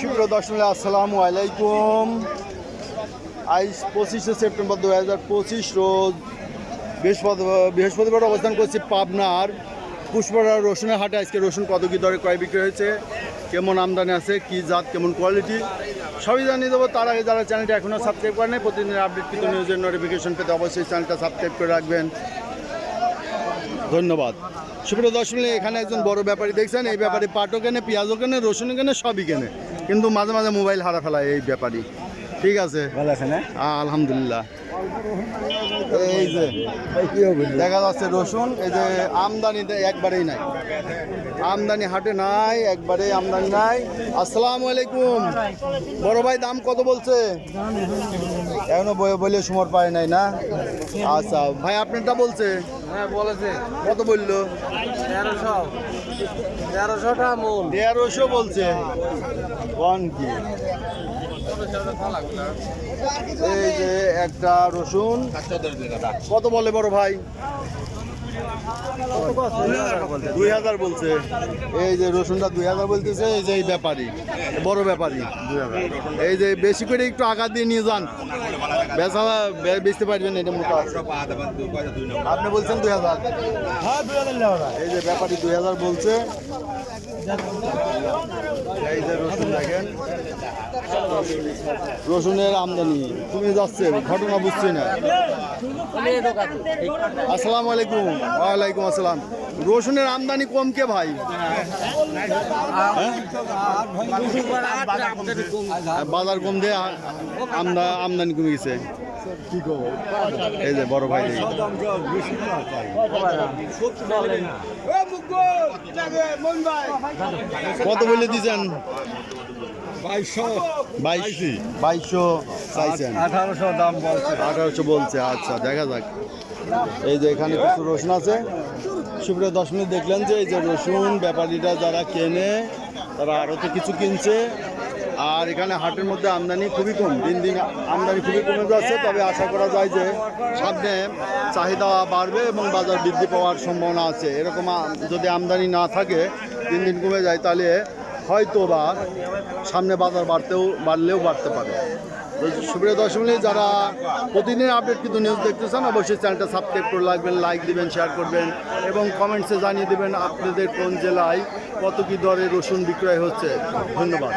সুপ্রিয় দর্শক আসসালামু আলাইকুম। আজ পঁচিশে সেপ্টেম্বর দু হাজার পঁচিশ রোজ বৃহস্পতিবার বৃহস্পতিবার অবস্থান করছি পাবনার পুষ্পরা রসুনের হাটে। আজকে রসুন কত কী দরে ক্রয় বিক্রি হয়েছে, কেমন আমদানি আছে, কি জাত, কেমন কোয়ালিটি সবই জানিয়ে দেবো। তার আগে যারা চ্যানেলটা এখনও সাবস্ক্রাইব করেন প্রতিদিনের আপডেট কিন্তু নিউজের নোটিফিকেশন পেতে অবশ্যই চ্যানেলটা সাবস্ক্রাইব করে রাখবেন। ধন্যবাদ। সুপ্রিয় দর্শক এখানে একজন বড় ব্যাপারী দেখছেন, এই ব্যাপারে পাটও কেনে, পেঁয়াজও কেনে রসুন কেনে, সবই কেনে। কিন্তু মাঝে মাঝে মোবাইল হারা ফেলায় এই ব্যাপারই। ঠিক আছে? ভালো আছে না? আলহামদুলিল্লাহ। এই যে দেখা যাচ্ছে রসুন এই যে আমদানিতে একবারেই নাই। আমদানি হাটে নাই একবারে আমদানি নাই। আসসালামু আলাইকুম। বড় ভাই দাম কত বলছে? এখনও বলে সমর পায় নাই না? আচ্ছা ভাই আপনারটা বলছে? হ্যাঁ বলেছে। কত বলল? তেরোশো। তেরোশোটা মন তেরোশো বলছে। কোন কি? এই যে একটা রসুন। কত বলে বড় ভাই? দুই হাজার বলছে। এই যে রসুনটা দুই হাজার বলতেছে এই যে এই ব্যাপারী বড় ব্যাপারী। এই যে বেশি করে একটু আঘাত দিয়ে নিয়ে যান। বেচা বেচতে পারবেন এটা মোটা আপনি বলছেন দুই হাজার। এই যে ব্যাপারী দুই হাজার বলছে। রসুনের আমদানি তুমি যাচ্ছে, ঘটনা বুঝছি না। আসসালামু আলাইকুম। ওয়ালাইকুম আসসালাম। রসুনের আমদানি কম কে ভাই? হ্যাঁ? বাজার কম দিয়ে আমদানি কমে গেছে। এই যে বড় ভাই। কত বলে দিয়েছেন? বাইশশো বাইশ। বাইশশো চাইছেন। আঠারোশো দাম বলছে আঠারোশো বলছে আচ্ছা দেখা যাক। এই যে এখানে কিছু রসুন আছে। সুপ্রিয় দশ মিনিট দেখলেন যে এই যে রসুন, ব্যাপারীরা যারা কেনে, তারা আরও তো কিছু কিনছে। আর এখানে হাটের মধ্যে আমদানি খুবই কম। দিন দিন আমদানি খুবই কমে যাচ্ছে। তবে আশা করা যায় যে সামনে চাহিদা বাড়বে এবং বাজার বৃদ্ধি পাওয়ার সম্ভাবনা আছে। এরকম যদি আমদানি না থাকে, দিন দিন কমে যায়, তাহলে হয়তো বা সামনে বাজার বাড়তেও, বাড়লেও বাড়তে পারে। সুপ্রিয় দর্শক যারা প্রতিদিনের আপডেট কিন্তু নিউজ দেখতে চান অবশ্যই চ্যানেলটা সাবস্ক্রাইব করে রাখবেন লাইক দিবেন শেয়ার করবেন, এবং কমেন্টসে জানিয়ে দেবেন আপনাদের কোন জেলায় কত কী দরে রসুন বিক্রয় হচ্ছে। ধন্যবাদ।